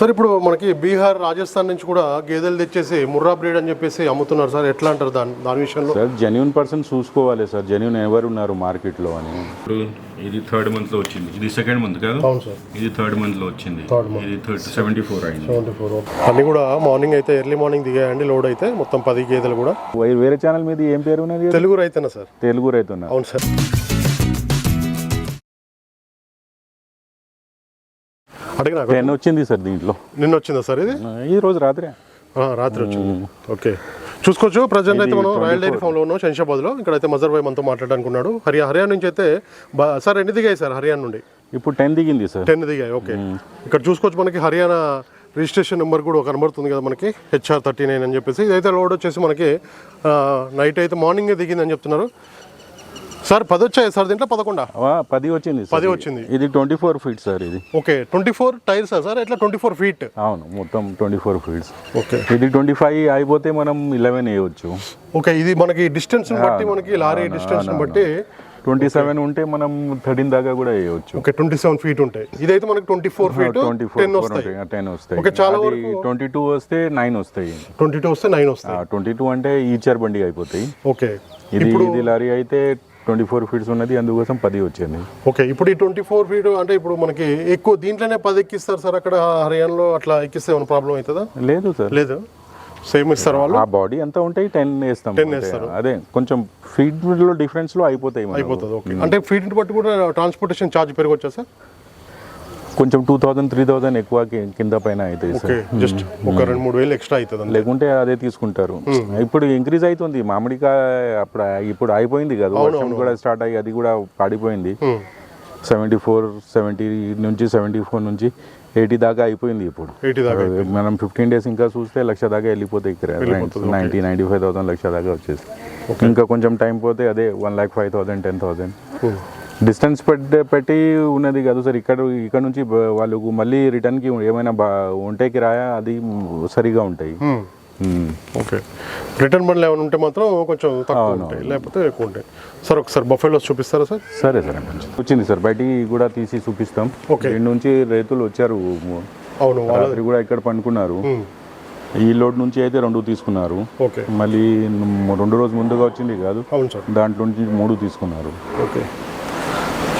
Sir ఇప్పుడు మనకి బీహార్ రాజస్థాన్ నుంచి కూడా గేదెలు తెచ్చేసి ముర్రా బ్రీడ్ అని చెప్పేసి అమ్ముతున్నారు సార్. ఎట్లా అంటారు దాని దాని విషయంలో? సార్ జెన్యున్ పర్సన్ చూసుకోవాలి సార్. జెన్యున్ ఎవరు ఉన్నారు మార్కెట్లో అని. ఇప్పుడు ఇది థర్డ్ మంత్లో వచ్చింది. ఇది సెకండ్ మంత్ కాదు? అవును సార్. ఇది థర్డ్ మంత్లో వచ్చింది. ఇది థర్డ్ సెవెంటీ ఫోర్ అయింది. ట్వంటీ ఫోర్ అన్ని కూడా మార్నింగ్ అయితే ఎర్లీ మార్నింగ్ దిగాయండి లోడ్ అయితే మొత్తం పది గేదెలు కూడా. వే- వేరే ఛానల్ మీద ఏం పేరు ఉన్నది? తెలుగు రైతేనా సార్. తెలుగు రైతున్నా. అవును సార్. అడిగినా టెన్ వచ్చింది సార్ దీంట్లో. నిన్న వచ్చిందా సార్ ఇది? ఈ రోజు రాత్రి. రాత్రి వచ్చింది. ఓకే. చూసుకోవచ్చు ప్రజెంట్ అయితే మనం రాయల్ డైరీ ఫామ్లో ఉన్నాం శంషాబాద్లో. ఇక్కడైతే మజర్ భాయ్ మనతో మాట్లాడడానికి ఉన్నాడు హరియా హర్యానా నుంచి అయితే బా సార్ ఎన్ని దిగాయి సార్ హర్యానా నుండి? ఇప్పుడు టెన్ దిగింది సార్. Ten దిగాయి okay. ఇక్కడ చూసుకోవచ్చు మనకి హర్యానా రిజిస్ట్రేషన్ నెంబర్ కూడా కనబడుతుంది కదా మనకి హెచ్ఆర్ థర్టీ నైన్ అని చెప్పేసి. ఇదైతే లోడ్ వచ్చేసి మనకి నైట్ అయితే మార్నింగే దిగిందని చెప్తున్నారు. సార్ పది వచ్చాయి సార్ దీంట్లో? పదకొండా? పది వచ్చింది. పది వచ్చింది. ఇది ట్వంటీ ఫోర్ ఫీట్ సార్ ఇది. Okay twenty four tyres sir? ఎట్లా ట్వంటీ ఫోర్ ఫీట్? అవును మొత్తం ట్వంటీ ఫోర్ ఫీట్స్. ఓకే. ఇది ట్వంటీ ఫైవ్ అయిపోతే మనం ఇలెవెన్ వేయవచ్చు ఓకే ఇది మనకి డిస్టెన్స్ బట్టి మనకి లారీ డిస్టెన్స్ బట్టి ట్వంటీ సెవెన్ ఉంటే మనం థర్టీన్ దాకా కూడా వేయవచ్చు ఓకే ట్వంటీ సెవెన్ ఫీట్ ఉంటాయి. ఇదైతే మనకి twenty four feet twenty four ten వస్తాయి. టెన్ వస్తాయి. ఓకే, చాలా వరకు- ట్వంటీ టూ వస్తే నైన్ వస్తాయి. ట్వంటీ టూ వస్తే నైన్ వస్తాయి. ట్వంటీ టూ అంటే ఈచర్ బండి అయిపోతాయి. ఓకే ఇది ఇది లారీ అయితే ట్వంటీ ఫోర్ ఫీట్స్ ఉన్నది అందుకోసం పది వచ్చింది. ఓకే ఇప్పుడు ఈ ట్వంటీ ఫోర్ ఫీట్ అంటే ఇప్పుడు మనకి ఎక్కువ దీంట్లోనే పది ఎక్కిస్తారు సార్ అక్కడ హర్యానాలో అట్లా ఎక్కిస్తే ఏమైనా ప్రాబ్లం అవుతుందా? లేదు సార్. లేదు. సేమ్ ఇస్తారు వాళ్ళు? ఆ బాడీ అంతా ఉంటాయి టెన్ వేస్తాం 10 అంతే. వేస్తారు. అదే కొంచెం ఫీట్లో డిఫరెన్స్లో అయిపోతాయి. అయిపోతుంది ఓకే. అంటే ఫీట్ బట్టి కూడా ట్రాన్స్పోర్టేషన్ ఛార్జ్ పెరగొచ్చా సార్? కొంచెం టూ థౌసండ్ త్రీ థౌసండ్ ఎక్కువ కింద పైన ఓకే సార్. జస్ట్ ఒక రెండు మూడు వేలు ఎక్స్ట్రా అవుతుంది? లేకుంటే అదే తీసుకుంటారు. ఇప్పుడు ఇంక్రీజ్ అవుతుంది. మామిడికాయ అప్పుడు ఇప్పుడు అయిపోయింది కదా. వర్షం కూడా స్టార్ట్ అయ్యి అది కూడా పాడిపోయింది. సెవెంటీ ఫోర్ సెవెంటీ నుంచి సెవెంటీ ఫోర్ నుంచి ఎయిటీ దాకా అయిపోయింది ఇప్పుడు. మనం ఫిఫ్టీన్ డేస్ ఇంకా చూస్తే లక్ష దాకా వెళ్ళిపోతాయి ఇక్కడ. వెళ్ళిపోతుంది, ninety ninety five thousand lakh దాకా వచ్చేసి ఇంకా కొంచెం టైం పోతే అదే one lakh five thousand ten thousand. Distance పెట్టి పెట్టి ఉన్నది కాదు సార్. ఇక్కడ ఇక్కడ నుంచి వాళ్ళకు మళ్ళీ రిటర్న్కి ఏమైనా బా ఉంటే కిరాయా అది సరిగా ఉంటాయి. ఓకే రిటర్న్ బండ్లు ఏమైనా ఉంటే మాత్రం కొంచెం తక్కువ ఉంటాయి. లేకపోతే ఎక్కువ ఉంటాయి. సార్ ఒకసారి బఫెలోస్ చూపిస్తారా సార్? సరే సరే వచ్చింది సార్. బయటికి కూడా తీసి చూపిస్తాం. Okay. రెండు నుంచి రైతులు వచ్చారు. అవును వాళ్ళ రాత్రి కూడా ఇక్కడ పండుకున్నారు. Hmm. ఈ లోడ్ నుంచి అయితే రెండు తీసుకున్నారు. ఓకే మళ్ళీ రెండు రోజు ముందుగా వచ్చింది కాదు. దాంట్లో నుంచి మూడు తీసుకున్నారు. ఓకే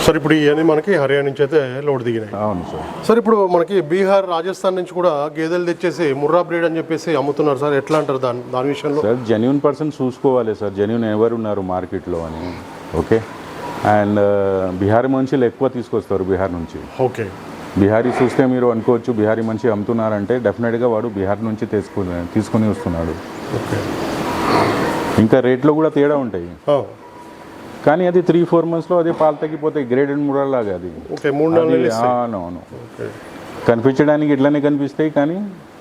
సార్ ఇప్పుడు ఇవన్నీ మనకి హర్యానా నుంచి అయితే లోడ్ దిగినాయి. అవును సార్. సార్ ఇప్పుడు మనకి బీహార్ రాజస్థాన్ నుంచి కూడా గేదెలు తెచ్చేసి ముర్రా బ్రీడ్ అని చెప్పేసి అమ్ముతున్నారు సార్. ఎట్లా అంటారు దాని దాని విషయంలో? సార్ జెన్యున్ పర్సన్ చూసుకోవాలి సార్. జెన్యున్ ఎవరు ఉన్నారు మార్కెట్లో అని. ఓకే అండ్ బీహారీ మనుషులు ఎక్కువ తీసుకొస్తారు బీహార్ నుంచి. ఓకే. బీహారీ చూస్తే మీరు అనుకోవచ్చు బీహారీ మనిషి అమ్ముతున్నారంటే డెఫినెట్గా వాడు బీహార్ నుంచి తీసుకుని తీసుకుని వస్తున్నాడు. ఓకే. ఇంకా రేట్లో కూడా తేడా ఉంటాయి. కానీ అది త్రీ ఫోర్ మంత్స్లో అదే పాలు తగ్గిపోతాయి. గ్రేడెడ్ మురల్లాగా అది. ఓకే మూడు నాలుగు అది ఓకే. కనిపించడానికి ఇట్లానే కనిపిస్తాయి కానీ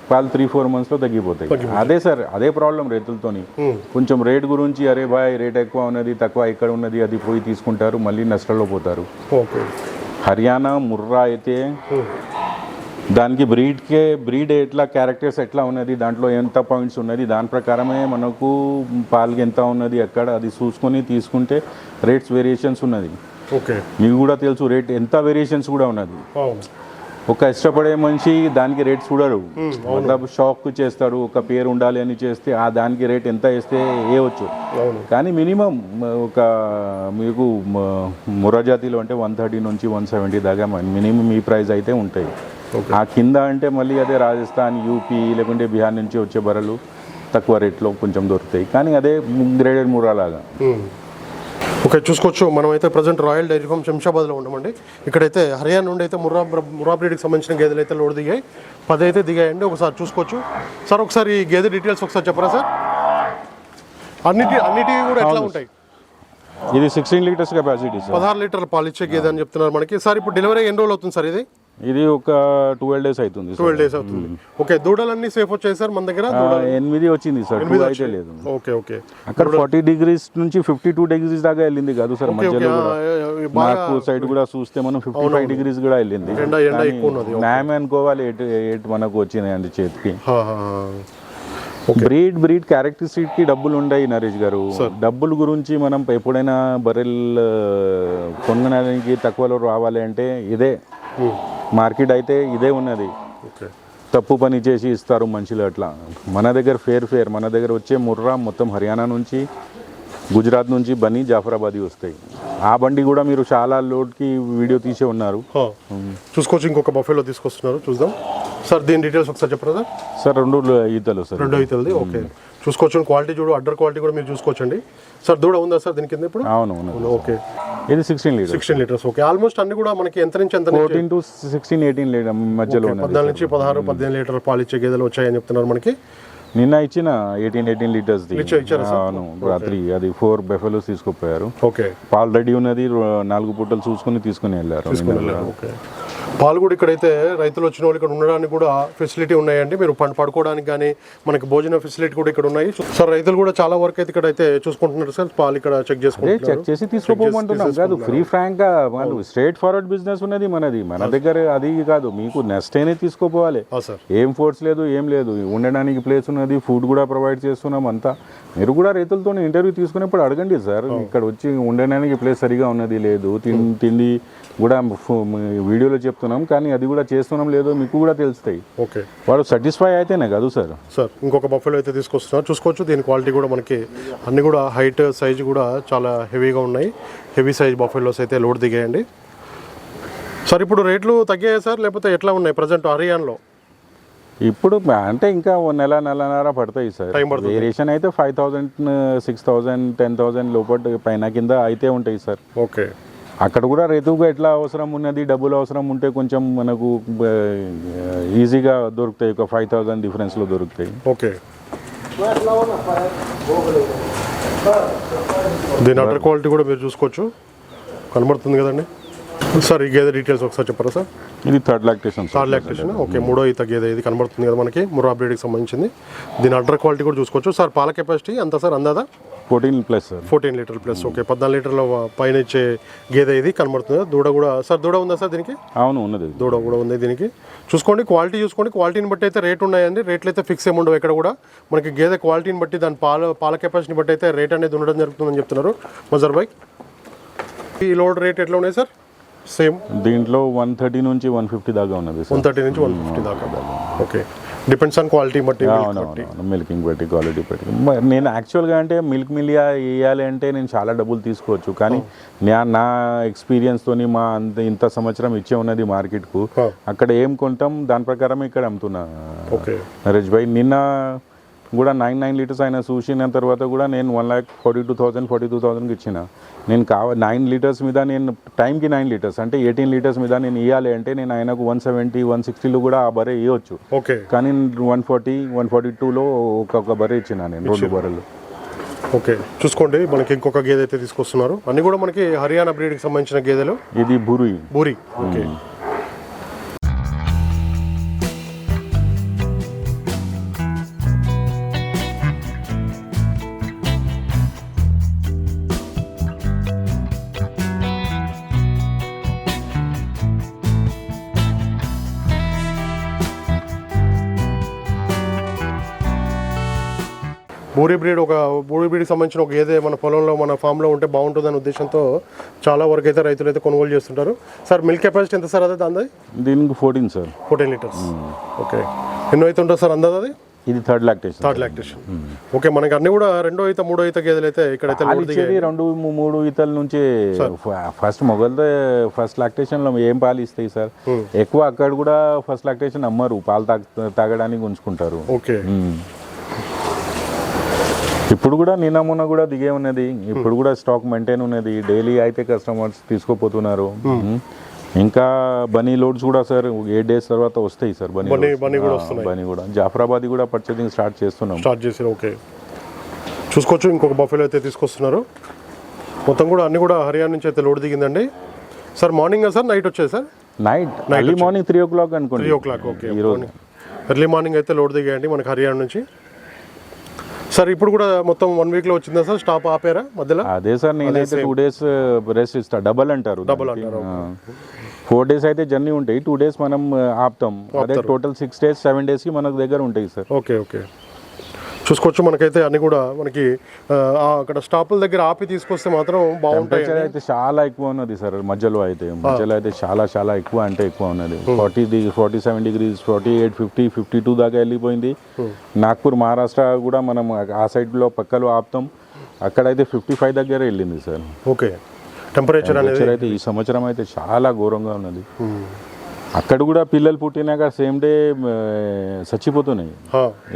పాలు త్రీ ఫోర్ మంత్స్లో తగ్గిపోతాయి. అదే సార్ అదే ప్రాబ్లం రైతులతోని. Hmm. కొంచెం రేట్ గురించి అరే బాయ్ రేట్ ఎక్కువ ఉన్నది తక్కువ ఇక్కడ ఉన్నది అది పోయి తీసుకుంటారు మళ్ళీ నష్టాల్లో పోతారు. హర్యానా ముర్రా అయితే Hmm. దానికి బ్రీడ్కే బ్రీడ్ ఎట్లా క్యారెక్టర్స్ ఎట్లా ఉన్నది దాంట్లో ఎంత పాయింట్స్ ఉన్నది దాని ప్రకారమే మనకు పాలకి ఎంత ఉన్నది ఎక్కడ అది చూసుకొని తీసుకుంటే రేట్స్ వేరియేషన్స్ ఉన్నది. ఓకే. మీకు కూడా తెలుసు రేట్ ఎంత వేరియేషన్స్ కూడా ఉన్నది. ఒక ఇష్టపడే మనిషి దానికి రేట్ చూడరు. మతలబ్ షాక్ చేస్తాడు ఒక పేరు ఉండాలి అని చేస్తే ఆ దానికి రేట్ ఎంత వేస్తే వేయవచ్చు కానీ మినిమం ఒక మీకు మ- ముర్రా జాతిలో అంటే వన్ థర్టీ నుంచి వన్ సెవెంటీ దాకా మినిమం ఈ ప్రైస్ అయితే ఉంటాయి. ఆ కింద అంటే మళ్ళీ అదే రాజస్థాన్ యూపీ లేకుంటే బీహార్ నుంచి వచ్చే బర్రెలు తక్కువ రేట్లో కొంచెం దొరుకుతాయి. కానీ అదే గ్రేడెడ్ ముర్రా లాగా. మ్మ్. ఓకే చూసుకోవచ్చు. మనం అయితే ప్రజెంట్ రాయల్ డైరీ ఫామ్ శంషాబాద్లో ఉన్నామండి. ఇక్కడైతే హర్యానా నుండి అయితే ముర్రా ముర్రా బ్రీడ్కి సంబంధించిన గేదెలు అయితే లోడ్ దిగాయి. పది అయితే దిగాయండి. ఒకసారి చూసుకోవచ్చు. సార్ ఒకసారి ఈ గేదె డీటెయిల్స్ ఒకసారి చెప్పరా సార్? అన్నిటి అన్నిటివి కూడా ఎట్లా ఉంటాయి? ఇది సిక్స్టీన్ లీటర్స్ కెపాసిటీ పదహారు లీటర్ల పాలు ఇచ్చే గేదె అని చెప్తున్నారు మనకి. సార్ ఇప్పుడు డెలివరీ ఎన్ని రోజులు అవుతుంది సార్ ఇది? ఇది ఒక ట్వెల్వ్ డేస్ అవుతుంది ట్వెల్వ్ డేస్ అవుతుంది. ఓకే దూడలన్నీ సేఫ్ వచ్చాయి సార్ మన దగ్గర? ఎనిమిది వచ్చింది సార్ టూ అయితే లేదు. ఓకే ఓకే అక్కడ ఫార్టీ డిగ్రీస్ నుంచి ఫిఫ్టీ టూ డిగ్రీస్ దాకా వెళ్ళింది కాదు సార్ మధ్యలో నాకు సైడ్ కూడా చూస్తే మనం ఫిఫ్టీ ఫైవ్ డిగ్రీస్ కూడా వెళ్ళింది. న్యాయం అనుకోవాలి ఎటు ఎటు మనకు వచ్చినాయి అండి చేతికి. బ్రీడ్ బ్రీడ్ క్యారెక్టరిస్టిక్కి డబ్బులు ఉన్నాయి నరేష్ గారు. డబ్బుల గురించి మనం ఎప్పుడైనా బర్రెల్ కొనడానికి తక్కువలో రావాలి అంటే ఇదే. మార్కెట్ అయితే ఇదే ఉన్నది. తప్పు పని చేసి ఇస్తారు మనుషులు అట్లా. మన దగ్గర ఫేర్ ఫేర్ మన దగ్గర వచ్చే ముర్రా మొత్తం హర్యానా నుంచి గుజరాత్ నుంచి బనీ జాఫరాబాదీ వస్తాయి. ఆ బండి కూడా మీరు చాలా లోడ్కి వీడియో తీసే ఉన్నారు. చూసుకోవచ్చు ఇంకొక బఫేలో తీసుకొస్తున్నారు. చూద్దాం. సార్ దీని డీటెయిల్స్ ఒకసారి చెప్పరా సార్? సార్ రెండు ఈతలు సార్. రెండో అవుతుంది ఓకే. చూసుకోవచ్చు క్వాలిటీ చూడు అడ్డర్ క్వాలిటీ కూడా మీరు చూసుకోవచ్చండి. సార్ దూడ ఉందా సార్ దీని కింద ఇప్పుడు? అవును అవును ఓకే. ఇది sixteen litre sixteen litres okay almost అన్ని కూడా మనకి ఎంత నుంచి ఎంత fourteen to sixteen eighteen litre మధ్యలో పద్నాలుగు నుంచి పదహారు పద్దెనిమిది లీటర్ పాలు ఇచ్చే గేదెలు వచ్చాయని చెప్తున్నారు మనకి. నిన్న ఇచ్చిన ఎయిటీన్ ఎయిటీన్ లీటర్స్? అవును రాత్రి అది ఫోర్ బెఫెలోస్ తీసుకుపోయారు. ఓకే. పాలు రెడీ ఉన్నది నాలుగు పూటలు చూసుకుని తీసుకుని వెళ్ళారు. పాలు కూడా ఇక్కడైతే రైతులు వచ్చిన వాళ్ళు ఇక్కడ ఉండడానికి కూడా ఫెసిలిటీ ఉన్నాయండి. మీరు పంట పడుకోవడానికి కానీ మనకి భోజన ఫెసిలిటీ కూడా ఇక్కడ ఉన్నాయి. సార్ రైతులు కూడా చాలా వరకు అయితే ఇక్కడ అయితే చూసుకుంటున్నారు సార్. పాలు ఇక్కడ చెక్ చేసుకుంటున్నారు. చెక్ చేసి తీసుకోపోమంటున్నాం కాదు ఫ్రీ ఫ్రాంక్గా కాదు స్ట్రేట్ ఫార్వర్డ్ బిజినెస్ ఉన్నది మనది. మన దగ్గర అది కాదు. మీకు నెక్స్ట్ అయినా తీసుకోపోవాలి. ఏం ఫోర్స్ లేదు ఏం లేదు. ఉండడానికి ప్లేస్ ఉన్నది. ఫుడ్ కూడా ప్రొవైడ్ చేస్తున్నాం అంతా. మీరు కూడా రైతులతో ఇంటర్వ్యూ తీసుకునేప్పుడు అడగండి సార్ ఇక్కడ వచ్చి ఉండడానికి ప్లేస్ సరిగా ఉన్నది లేదు తిండి కూడా వీడియోలో చెప్తున్నాం కానీ అది కూడా చేస్తున్నాం లేదో మీకు కూడా తెలుస్తాయి. ఓకే. వాడు సాటిస్ఫై అయితేనే కాదు సార్? సార్ ఇంకొక బఫెలో అయితే తీసుకొస్తున్నారు చూసుకోవచ్చు దీని క్వాలిటీ కూడా మనకి అన్ని కూడా హైట్ సైజ్ కూడా చాలా హెవీగా ఉన్నాయి. హెవీ సైజ్ బఫెలోస్ అయితే లోడ్ దిగాయండి. సార్ ఇప్పుడు రేట్లు తగ్గాయా సార్? లేకపోతే ఎట్లా ఉన్నాయి? ప్రజెంట్ హర్యానాలో ఇప్పుడు అంటే ఇంకా ఓ నెల నెలన్నర పడతాయి సార్. వేరియేషన్ అయితే five thousand six thousand ten thousand లోపల పైన కింద అయితే ఉంటాయి సార్. ఓకే. అక్కడ కూడా రైతుగా ఎట్లా అవసరం ఉన్నది డబ్బులు అవసరం ఉంటే కొంచెం మనకు ఈజీగా దొరుకుతాయి. ఒక ఫైవ్ థౌసండ్ డిఫరెన్స్లో దొరుకుతాయి. ఓకే. దీని అటర్ క్వాలిటీ కూడా మీరు చూసుకోవచ్చు. కనబడుతుంది కదండి. సార్ ఈ గేదె డీటెయిల్స్ ఒకసారి చెప్పరా సార్? ఇది third lactation third lactation okay మూడో ఈత గేదె ఇది కనబడుతుంది కదా మనకి ముర్రా బ్రీడ్కి సంబంధించింది. దీని అటర్ క్వాలిటీ కూడా చూసుకోవచ్చు. సార్ పాల కెపాసిటీ ఎంత sir అందాదా? Fourteen plus sir fourteen litre plus okay పద్నాలుగు లీటర్ల పైన ఇచ్చే గేదె ఇది కనబడుతుంది దూడ కూడా. సార్ దూడ ఉందా సార్ దీనికి? అవును ఉన్నది. దూడ కూడా ఉంది దీనికి. చూసుకోండి క్వాలిటీ చూసుకోండి. క్వాలిటీని బట్టి అయితే రేట్ ఉన్నాయండి. రేట్లు అయితే ఫిక్స్ ఏమి ఉండవు ఎక్కడ కూడా. మనకి గేదె క్వాలిటీని బట్టి దాని పాల పాల కెపాసిటీని బట్టి అయితే రేట్ అనేది ఉండడం జరుగుతుందని చెప్తున్నారు. మజర్ బైక్ ఈ లోడ్ రేట్ ఎట్లా ఉన్నాయి సార్ సేమ్ దీంట్లో వన్ థర్టీ నుంచి వన్ ఫిఫ్టీ దాకా ఉన్నది వన్ థర్టీ నుంచి వన్ ఫిఫ్టీ దాకా ఓకే డిపెండ్స్ ఆన్ క్వాలిటీ బట్టి బట్టి. మిల్కింగ్ పెట్టి క్వాలిటీ పెట్టి మ- నేను యాక్చువల్గా అంటే మిల్క్ మిలియా వేయాలి అంటే నేను చాలా డబ్బులు తీసుకోవచ్చు. కానీ నా నా ఎక్స్పీరియన్స్తోని మా అంత ఇంత సంవత్సరం ఇచ్చే ఉన్నది మార్కెట్కు. Oh. అక్కడ ఏం కొంటాం? దాని ప్రకారం ఇక్కడ అమ్ముతున్నా ఓకే నరేష్ భాయ్. నిన్న కూడా నైన్ నైన్ లీటర్స్ అయినా చూసిన తర్వాత కూడా నేను one lakh forty two thousand forty two థౌసండ్కి ఇచ్చిన. నేను కావ నైన్ లీటర్స్ మీద నేను టైంకి నైన్ లీటర్స్ అంటే ఎయిటీన్ లీటర్స్ మీద నేను ఇవ్వాలి అంటే నేను ఆయనకు వన్ సెవెంటీ వన్ సిక్స్టీలో కూడా ఆ బరే ఇవ్వచ్చు ఓకే. కానీ వన్ ఫార్టీ వన్ ఫార్టీ టూలో ఒక్కొక్క బర్రె ఇచ్చిన నేను రెండు బర్రెలు. ఓకే. చూసుకోండి మనకి ఇంకొక గేదె అయితే తీసుకొస్తున్నారు. అన్ని కూడా మనకి హర్యానా బ్రీడ్కి సంబంధించిన గేదెలు? ఇది బురి. బూరి. ఓకే. బూరి బ్రీడ్ ఒక బూరి బ్రీడ్కి సంబంధించిన ఒక గేదె మన పొలంలో మన ఫామ్లో ఉంటే బాగుంటుందనే ఉద్దేశంతో చాలా వరకు అయితే రైతులు అయితే కొనుగోలు చేస్తుంటారు. సార్ మిల్క్ కెపాసిటీ ఎంత సార్ అదే దాని దీనికి fourteen sir fourteen litres. Okay. ఎన్నో అయితే ఉంటుంది సార్ అందాది అది? ఇది third lactation. Third lactation. Okay మనకి అన్ని కూడా రెండో ఈత మూడో ఈత గేదెలు అయితే ఇక్కడైతే రెండు మూడు ఈతల నుంచి ఫస్ట్ మొగల్తో ఫస్ట్ లాక్టేషన్లో ఏం పాలు ఇస్తాయి సార్? ఎక్కువ అక్కడ కూడా ఫస్ట్ లాక్టేషన్ అమ్మరు పాలు తాగ తాగడానికి ఉంచుకుంటారు. ఓకే. ఇప్పుడు కూడా నిన్న మొన్న కూడా దిగే ఉన్నది. ఇప్పుడు కూడా స్టాక్ మెయింటైన్ ఉన్నది. డైలీ అయితే కస్టమర్స్ తీసుకోపోతున్నారు. మ్మ్. ఇంకా బనీ లోడ్స్ కూడా సార్ ఎయిట్ డేస్ తర్వాత వస్తాయి సార్ బనీ బనీ- కూడా వస్తున్నాయి. బనీ కూడా. జాఫరాబాద్ కూడా పర్చేసింగ్ స్టార్ట్ చేస్తున్నాం. స్టార్ట్ ఓకే చూసుకోవచ్చు ఇంకొక బఫెలో అయితే తీసుకొస్తున్నారు. మొత్తం కూడా అన్ని కూడా హర్యానా నుంచి అయితే load దిగిందండి. Sir morning sir? Night వచ్చేది sir? Night early morning three o'clock అనుకోండి. త్రీ ఓ క్లాక్ ఓకే ఈరోజు ఎర్లీ మార్నింగ్ అయితే లోడ్ దిగాయండి మనకి హర్యానా నుంచి. సార్ ఇప్పుడు కూడా మొత్తం వన్ వీక్లో వచ్చిందా సార్? స్టాప్ ఆపారా మధ్యలో? అదే సార్ నేనైతే టూ డేస్ రెస్ట్ ఇస్తా. డబల్ అంటారు Double అంటారు, ఫోర్ డేస్ అయితే జర్నీ ఉంటాయి. టూ డేస్ మనం ఆ, ఆపుతాం. అదే టోటల్ సిక్స్ డేస్ సెవెన్ డేస్కి మనకు దగ్గర ఉంటాయి సార్ ఓకే ఓకే చూసుకోవచ్చు. మనకైతే అన్ని కూడా మనకి అక్కడ స్టాపుల దగ్గర ఆపి తీసుకొస్తే మాత్రం బాగుంటాయి అయితే చాలా ఎక్కువ ఉన్నది సార్ మధ్యలో అయితే. మధ్యలో అయితే చాలా చాలా ఎక్కువ అంటే ఎక్కువ ఉన్నది. Forty degree forty seven degrees forty eight fifty fifty two దాకా వెళ్ళిపోయింది. నాగ్పూర్ మహారాష్ట్ర కూడా మనం ఆ సైడ్లో పక్కలో ఆపుతాం. అక్కడైతే ఫిఫ్టీ ఫైవ్ దగ్గర వెళ్ళింది సార్. ఓకే. టెంపరేచర్ అనేది అయితే ఈ సంవత్సరం అయితే చాలా ఘోరంగా ఉన్నది. అక్కడ కూడా పిల్లలు పుట్టినాక సేమ్ డే చచ్చిపోతున్నాయి.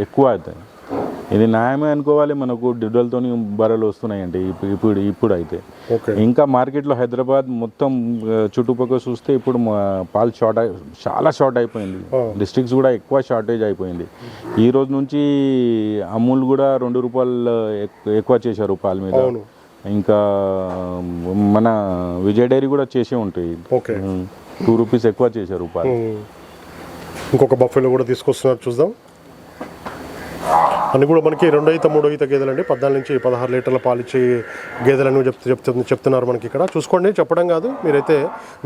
ఎక్కువ అవుతాయి ఇది న్యాయమే అనుకోవాలి మనకు దిడ్డలతోని బర్రెలు వస్తున్నాయండి ఇప్పుడు ఇప్పుడు ఇప్పుడు అయితే ఇంకా మార్కెట్లో హైదరాబాద్ మొత్తం చుట్టుపక్కల చూస్తే ఇప్పుడు పాలు షార్ట్ చాలా షార్ట్ అయిపోయింది. డిస్ట్రిక్ట్స్ కూడా ఎక్కువ షార్టేజ్ అయిపోయింది. ఈ రోజు నుంచి అమూల్ కూడా రెండు రూపాయలు ఎక్- ఎక్కువ చేశారు పాల మీద. ఇంకా మన విజయ్ డైరీ కూడా చేసే ఉంటాయి. టూ రూపీస్ ఎక్కువ చేశారు పాలు. ఇంకొక బఫెలో కూడా తీసుకొస్తున్నారు చూద్దాం. అన్ని కూడా మనకి రెండో ఈత మూడో ఈత గేదెలండి. పద్నాలుగు నుంచి పదహారు లీటర్ల పాలు ఇచ్చే గేదెలని చెప్తూ చెప్తూ చెప్తున్నారు మనకి ఇక్కడ. చూసుకోండి చెప్పడం కాదు. మీరైతే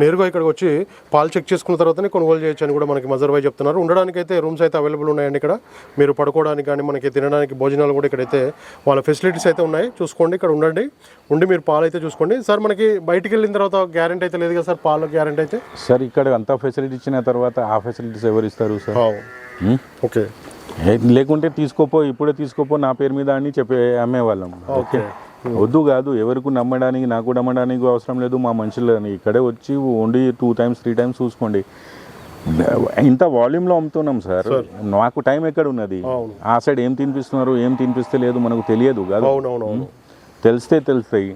నేరుగా ఇక్కడికి వచ్చి పాలు చెక్ చేసుకున్న తర్వాతనే కొనుగోలు చేయొచ్చు అని కూడా మనకి మజర్ భాయ్ చెప్తున్నారు. ఉండడానికి అయితే రూమ్స్ అయితే అవైలబుల్ ఉన్నాయండి ఇక్కడ. మీరు పడుకోవడానికి కానీ మనకి తినడానికి భోజనాలు కూడా ఇక్కడైతే వాళ్ళ ఫెసిలిటీస్ అయితే ఉన్నాయి. చూసుకోండి ఇక్కడ ఉండండి. ఉండి మీరు పాలు అయితే చూసుకోండి. సార్ మనకి బయటికి వెళ్ళిన తర్వాత గ్యారెంటీ అయితే లేదు కదా సార్ పాల గ్యారెంటీ అయితే? సార్ ఇక్కడ అంతా ఫెసిలిటీ ఇచ్చిన తర్వాత ఆ ఫెసిలిటీస్ ఎవరు ఇస్తారు సార్? ఓకే. లేకుంటే తీసుకోపో ఇప్పుడే తీసుకోపో నా పేరు మీద అని చెప్పే అమ్మేవాళ్ళం. ఓకే. వద్దు కాదు ఎవరికి నమ్మడానికి నాకు నమ్మడానికి అవసరం లేదు. మా మనుషులని ఇక్కడే వచ్చి వండి టూ టైమ్స్ త్రీ టైమ్స్ చూసుకోండి. ఇంత వాల్యూమ్లో అమ్ముతున్నాం సార్. నాకు టైం ఎక్కడ ఉన్నది. ఆ సైడ్ ఏం తినిపిస్తున్నారు ఏం తినిపిస్తే లేదు మనకు తెలియదు కాదు? తెలిస్తే తెలుస్తాయి.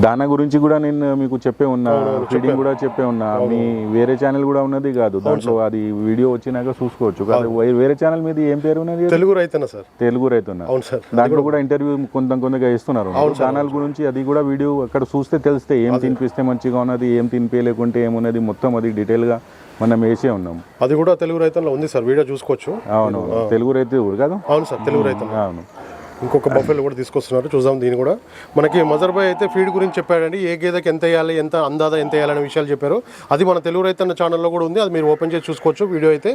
దానా గురించి కూడా నేను మీకు చెప్పే ఉన్నా ఫీడింగ్ కూడా చెప్పే ఉన్నా మీ వేరే ఛానల్ కూడా ఉన్నది కాదు. దాంట్లో అది వీడియో వచ్చినాక చూసుకోవచ్చు. వే- వేరే ఛానల్ మీద ఏం పేరు ఉన్నది తెలుగు రైతేనా సార్. తెలుగు రైతున్నా. అవును సార్. దాంట్లో కూడా ఇంటర్వ్యూ కొంత కొంతగా ఇస్తున్నారు ఛానల్ గురించి అది కూడా వీడియో అక్కడ చూస్తే తెలిస్తే ఏం తినిపిస్తే మంచిగా ఉన్నది ఏం తినిపించలేకుంటే ఏమున్నది మొత్తం అది డీటెయిల్గా మనం వేసే ఉన్నాం. అది కూడా తెలుగు రైతంలో ఉంది సార్. వీడియో చూసుకోవచ్చు. అవును తెలుగు రైతు కాదు? అవును సార్. తెలుగు రైతం అవును. ఇంకొక బఫెల్ కూడా తీసుకొస్తున్నారు. చూద్దాం దీన్ని కూడా. మనకి మజర్ భాయ్ అయితే ఫీడ్ గురించి చెప్పాడండి. ఏ గేదెకి ఎంత వేయాలి ఎంత అందాదా ఎంత వేయాలనే విషయాలు చెప్పారు. అది మన తెలుగు రైతన్న ఛానల్లో కూడా ఉంది. అది మీరు ఓపెన్ చేసి చూసుకోవచ్చు వీడియో అయితే.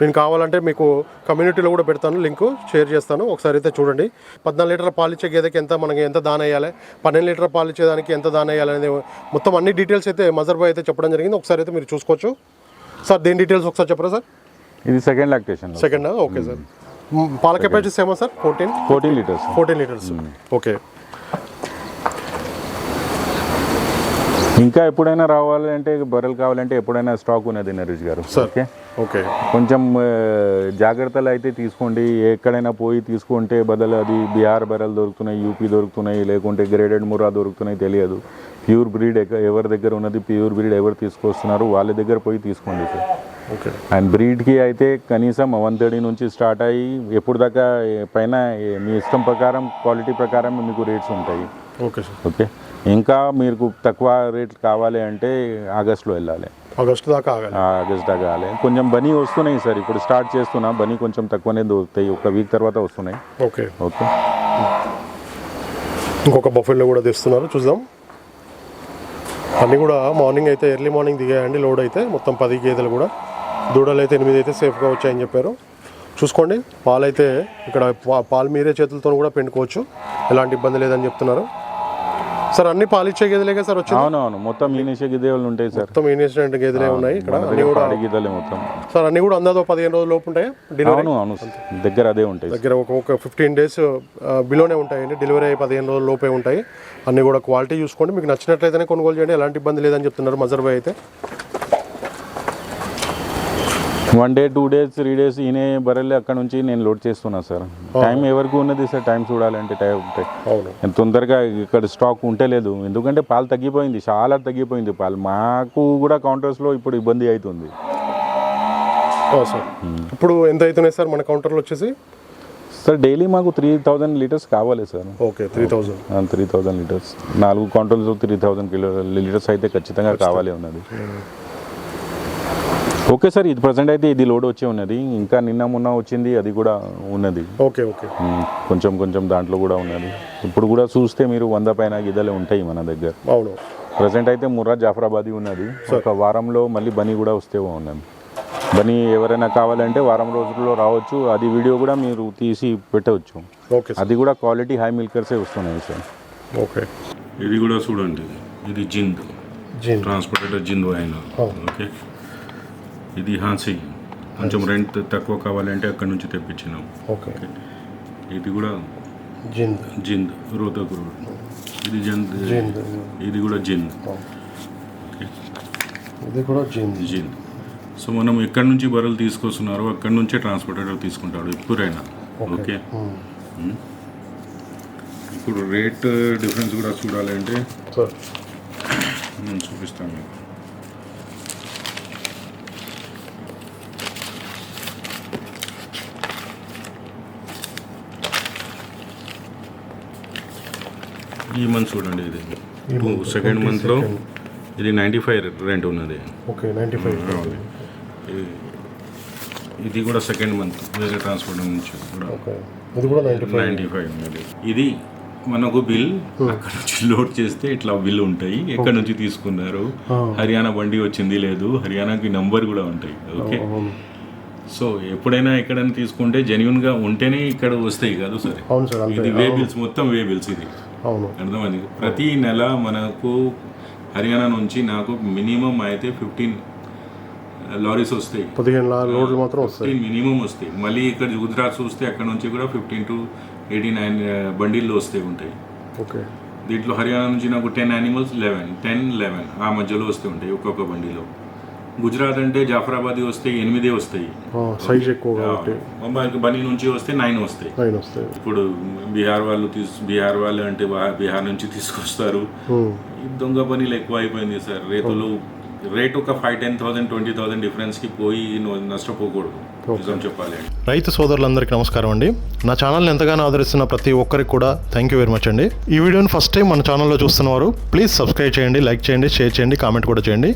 నేను కావాలంటే మీకు కమ్యూనిటీలో కూడా పెడతాను. లింక్ షేర్ చేస్తాను. ఒకసారి అయితే చూడండి. పద్నాలుగు లీటర్ల పాలు ఇచ్చే గేదెకి ఎంత మనకి ఎంత దాన వేయాలి పన్నెండు లీటర్ల పాలు ఇచ్చేదానికి ఎంత దాన వేయాలి అనేది మొత్తం అన్ని డీటెయిల్స్ అయితే మజర్ భాయ్ అయితే చెప్పడం జరిగింది. ఒకసారి అయితే మీరు చూసుకోవచ్చు. సార్ దేని డీటెయిల్స్ ఒకసారి చెప్పరా సార్? ఇది second lactation second okay sir. పాల capacity సేమా sir? Fourteen fourteen litres fourteen litres okay ఇంకా ఎప్పుడైనా రావాలంటే బర్రెలు కావాలంటే ఎప్పుడైనా స్టాక్ ఉన్నది నరేష్ గారు. ఓకే ఓకే కొంచెం జాగ్రత్తలు అయితే తీసుకోండి. ఎక్కడైనా పోయి తీసుకుంటే బదులు అది బీహార్ బర్రెలు దొరుకుతున్నాయి యూపీ దొరుకుతున్నాయి లేకుంటే గ్రేడెడ్ మురా దొరుకుతున్నాయి తెలియదు. ప్యూర్ బ్రీడ్ ఎవరి దగ్గర ఉన్నది ప్యూర్ బ్రీడ్ ఎవరు తీసుకొస్తున్నారు వాళ్ళ దగ్గర పోయి తీసుకోండి సార్ అండ్ బ్రీడ్కి అయితే కనీసం వన్ థర్టీ నుంచి స్టార్ట్ అయ్యి ఎప్పుడు దాకా పైన మీ ఇష్టం ప్రకారం క్వాలిటీ ప్రకారం మీకు రేట్స్ ఉంటాయి. ఓకే సార్ ఓకే ఇంకా మీకు తక్కువ రేట్ కావాలి అంటే ఆగస్ట్లో వెళ్ళాలి. ఆగస్టు దాకా ఆగాలి. ఆగస్ట్ దాకా కావాలి కొంచెం బనీ వస్తున్నాయి సార్ ఇప్పుడు స్టార్ట్ చేస్తున్నా బనీ కొంచెం తక్కువనే దొరుకుతాయి. ఒక వీక్ తర్వాత వస్తున్నాయి. ఓకే ఓకే ఇంకొక బఫెల్లో కూడా తెస్తున్నారు చూద్దాం. అన్నీ కూడా మార్నింగ్ అయితే ఎర్లీ మార్నింగ్ దిగాయండి లోడ్ అయితే మొత్తం పది గేదెలు కూడా. దూడలు అయితే ఎనిమిది అయితే సేఫ్గా వచ్చాయని చెప్పారు. చూసుకోండి పాలు అయితే ఇక్కడ పాలు మీరే చేతులతో కూడా పిండుకోవచ్చు. ఎలాంటి ఇబ్బంది లేదని చెప్తున్నారు. సార్ అన్ని పాలు ఇచ్చే గేదెలేగా సార్ వచ్చింది? అవునవును మొత్తం ఈనేసే గిదేవులు ఉంటాయి సార్. మొత్తం ఇన్వెస్ట్మెంట్ గేదెలే ఉన్నాయి. ఇక్కడ అన్ని కూడా పాడి గిద్దలే మొత్తం. సార్ అన్ని కూడా అందాదో పదిహేను రోజుల లోపు ఉంటాయి? డెలివరీ అవును అవును దగ్గర అదే ఉంటాయి దగ్గర ఒక ఒక ఫిఫ్టీన్ డేస్ బిలోనే ఉంటాయండి. డెలివరీ అయ్యి పదిహేను రోజుల లోపే ఉంటాయి. అన్నీ కూడా క్వాలిటీ చూసుకోండి. మీకు నచ్చినట్లయితేనే కొనుగోలు చేయండి. ఎలాంటి ఇబ్బంది లేదని చెప్తున్నారు మజర్ భాయ్ అయితే. One day two days three days ఈయనే బర్రెలు అక్కడ నుంచి నేను లోడ్ చేస్తున్నా సార్ టైం ఎవరికి ఉన్నది సార్ టైం చూడాలంటే టైం ఉంటాయి తొందరగా ఇక్కడ స్టాక్ ఉంటే లేదు. ఎందుకంటే పాలు తగ్గిపోయింది చాలా తగ్గిపోయింది పాలు. మాకు కూడా కౌంటర్స్లో ఇప్పుడు ఇబ్బంది అవుతుంది ఓ సార్ ఇప్పుడు ఎంత అవుతున్నాయి సార్ మన కౌంటర్లో వచ్చేసి? సార్ డైలీ మాకు త్రీ థౌజండ్ లీటర్స్ కావాలి sir okay three thousand three thousand litres నాలుగు counters three thousand kilo litres అయితే ఖచ్చితంగా కావాలి ఉన్నది ఓకే సార్ ఇది ప్రజెంట్ అయితే ఇది లోడ్ వచ్చే ఉన్నది. ఇంకా నిన్న మొన్న వచ్చింది అది కూడా ఉన్నది. Okay okay. కొంచెం కొంచెం దాంట్లో కూడా ఉన్నది. ఇప్పుడు కూడా చూస్తే మీరు వంద పైన గిద్దలే ఉంటాయి మన దగ్గర. అవును. ప్రజెంట్ అయితే ముర్రా జాఫరాబాదీ ఉన్నది. ఒక వారంలో మళ్ళీ బనీ కూడా వస్తే ఉన్నది బనీ ఎవరైనా కావాలంటే వారం రోజుల్లో రావచ్చు. అది వీడియో కూడా మీరు తీసి పెట్టవచ్చు. ఓకే సార్ అది కూడా క్వాలిటీ హై మిల్కర్సే వస్తున్నాయి సార్ ఓకే. ఇది కూడా చూడండి. ఇది జింద్. జీన్ ట్రాన్స్పోర్టేటర్ జింద్ అయిన. ఓకే. ఇది హాన్సీ కొంచెం రెంట్ తక్కువ కావాలంటే అక్కడ నుంచి తెప్పించినాం. ఓకే. ఇది కూడా జీన్ జింద్ రోతక్ రోడ్ ఇది జింద్. ఇది కూడా జింద్. ఇది కూడా జీన్ జింద్. సో మనం ఎక్కడి నుంచి బర్రెలు తీసుకొస్తున్నారో అక్కడి నుంచే ట్రాన్స్పోర్టేటర్ తీసుకుంటాడు ఎప్పుడైనా. ఓకే. ఇప్పుడు రేట్ డిఫరెన్స్ కూడా చూడాలంటే సార్. నేను చూపిస్తాను మీకు. ఈ మంత్ చూడండి ఇది. month, సెకండ్ మంత్లో 22nd. ఇది నైంటీ ఫైవ్ రెంట్ ఉన్నది. Okay ninety five. ఇది- కూడా సెకండ్ మంత్ వేరే ట్రాన్స్పోర్ట్ నుంచి కూడా. ఇది కూడా నైంటీ ఫైవ్ ఉన్నది. ఇది మనకు బిల్ అక్కడ నుంచి లోడ్ చేస్తే ఇట్లా బిల్ ఉంటాయి. ఎక్కడ నుంచి తీసుకున్నారు? హర్యానా బండి వచ్చింది లేదు. హర్యానాకి నంబర్ కూడా ఉంటాయి. ఓకే. సో ఎప్పుడైనా ఎక్కడైనా తీసుకుంటే జెన్యున్గా ఉంటేనే ఇక్కడ వస్తాయి. కాదు సరే. ఇది వే బిల్స్ మొత్తం వే బిల్స్ ఇది. అవును. అర్థమైంది. ప్రతి నెల మనకు హర్యానా నుంచి నాకు మినిమం అయితే ఫిఫ్టీన్ లారీస్ వస్తాయి. పదిహేను లోడ్లు మాత్రం వస్తాయి. మినిమం వస్తాయి. మళ్ళీ ఇక్కడ గుజరాత్ చూస్తే అక్కడ నుంచి కూడా ఫిఫ్టీన్ టు ఎయిటీ నైన్ బండిల్లో వస్తాయి ఉంటాయి. ఓకే. దీంట్లో హర్యానా నుంచి నాకు ten animals eleven ten eleven ఆ మధ్యలో వస్తూ ఉంటాయి ఒక్కొక్క బండిలో. గుజరాత్ అంటే జాఫరాబాద్ వస్తే ఎనిమిదే వస్తాయి. సైజ్ ఎక్కువ ముంబైకి బనీ నుంచి వస్తే నైన్ వస్తాయి. ఇప్పుడు బీహార్ వాళ్ళు తీసు బీహార్ వాళ్ళు అంటే బీహార్ నుంచి తీసుకొస్తారు. ఈ దొంగ పనీలు ఎక్కువ అయిపోయింది సార్. రేతులు రేట్ ఒక five ten thousand twenty thousand డిఫరెన్స్కి పోయి నువ్వు నష్టపోకూడదు. నిజం చెప్పాలి రైతు సోదరులందరికీ నమస్కారం అండి. నా ఛానల్ని ఎంతగానో ఆదరిస్తున్న ప్రతి ఒక్కరికి కూడా థ్యాంక్ యూ వెరీ మచ్ అండి. ఈ వీడియోని ఫస్ట్ టైం మన ఛానల్లో చూస్తున్నవారు ప్లీజ్ సబ్స్క్రైబ్ చేయండి లైక్ చేయండి షేర్ చేయండి కామెంట్ కూడా చేయండి.